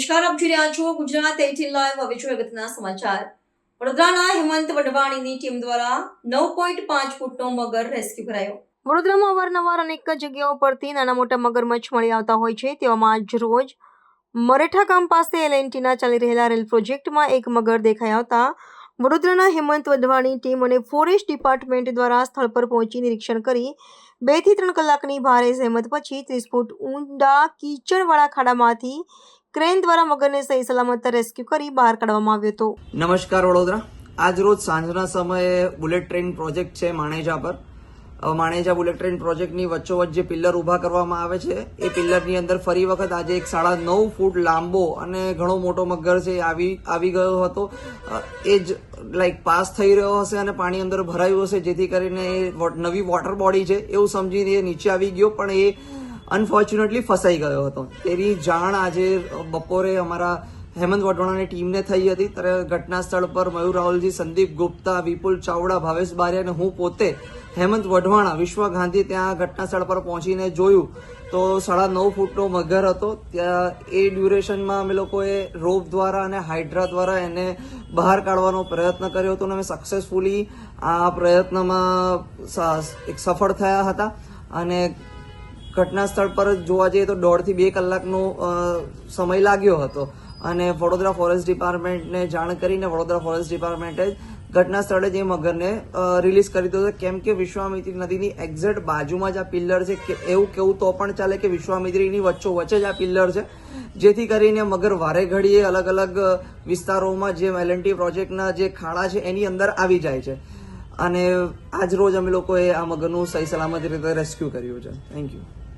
નમસ્કાર, આપ જોઈ રહ્યા છો ગુજરાત એટીન લાઈવ. હવે જોઈએ અગત્યના સમાચાર. વડોદરાના હેમંત વડવાણીની ટીમ દ્વારા નવ પોઈન્ટ પાંચ ફૂટનો મગર રેસ્ક્યુ કરાયો. વડોદરામાં અવારનવાર અનેક જગ્યાઓ પરથી નાના મોટા મગરમચ્છ મળી આવતા હોય છે. તેવામાં આજ રોજ મરેઠા ગામ પાસે એલએનટીના ચાલી રહેલા રેલ પ્રોજેક્ટમાં એક મગર દેખાઈ આવતા વડોદરાના હેમંત વઢવાણી ટીમ અને ફોરેસ્ટ ડિપાર્ટમેન્ટ દ્વારા સ્થળ પર પહોંચી નિરીક્ષણ કરી બેથી ત્રણ કલાકની ભારે સહેમત પછી ત્રીસ ફૂટ ઊંડા કીચડવાળા ખાડામાંથી ક્રેન દ્વારા મગરને સહી સલામત રેસ્ક્યુ કરી બહાર કાઢવામાં આવ્યો હતો. નમસ્કાર વડોદરા. આજ રોજ સાંજના સમયે બુલેટ ટ્રેન પ્રોજેક્ટ છે માણેજા પર. માણેજા બુલેટ ટ્રેન પ્રોજેક્ટની વચ્ચોવચ્ચ જે પિલ્લર ઊભા કરવામાં આવે છે, એ પિલ્લરની અંદર ફરી વખત આજે એક સાડા નવ ફૂટ લાંબો અને ઘણો મોટો મગર છે એ આવી આવી ગયો હતો. એ જ લાઈક પાસ થઈ રહ્યો હશે અને પાણી અંદર ભરાયું હશે, જેથી કરીને એ નવી વોટર બોડી છે, એવું સમજીને એ નીચે આવી ગયો, પણ એ અનફોર્ચ્યુનેટલી ફસાઈ ગયો હતો. તેની જાણ આજે બપોરે અમારા હેમંત વઢવાણાની ટીમને થઈ હતી. ત્યારે ઘટના સ્થળ પર મયુર રાહુલજી, સંદીપ ગુપ્તા, વિપુલ ચાવડા, ભાવેશ બારિયા અને હું પોતે હેમંત વઢવાણા, વિશ્વ ગાંધી ત્યાં ઘટના સ્થળ પર પહોંચીને જોયું. તો સાડા નવ ફૂટનો મગર હતો. ત્યાં એ ડ્યુરેશનમાં અમે લોકોએ રોપ દ્વારા અને હાઇડ્રા દ્વારા એને બહાર કાઢવાનો પ્રયત્ન કર્યો હતો અને અમે સક્સેસફુલી આ પ્રયત્નમાં એક સફળ થયા હતા. અને ઘટના સ્થળ પર જોવા જઈએ તો દોઢથી બે કલાકનો સમય લાગ્યો હતો. અને વડોદરા ફોરેસ્ટ ડિપાર્ટમેન્ટને જાણ કરીને વડોદરા ફોરેસ્ટ ડિપાર્ટમેન્ટે ઘટના સ્થળે જ મગરને રિલીઝ કરી દીધો કેમ કે વિશ્વામિત્રી નદીની એક્ઝેક્ટ બાજુમાં જ આ પિલ્લર છે કે એવું કેવું તો પણ ચાલે કે વિશ્વામિત્રીની વચ્ચો વચ્ચે જ આ પિલ્લર છે. જેથી કરીને મગર વારે ઘડીએ અલગ અલગ વિસ્તારોમાં જે એલએનટી પ્રોજેક્ટના જે ખાડા છે એની અંદર આવી જાય છે. અને આજ રોજ અમે લોકોએ આ મગરનું સહી સલામત રીતે રેસ્ક્યુ કર્યું છે. Thank you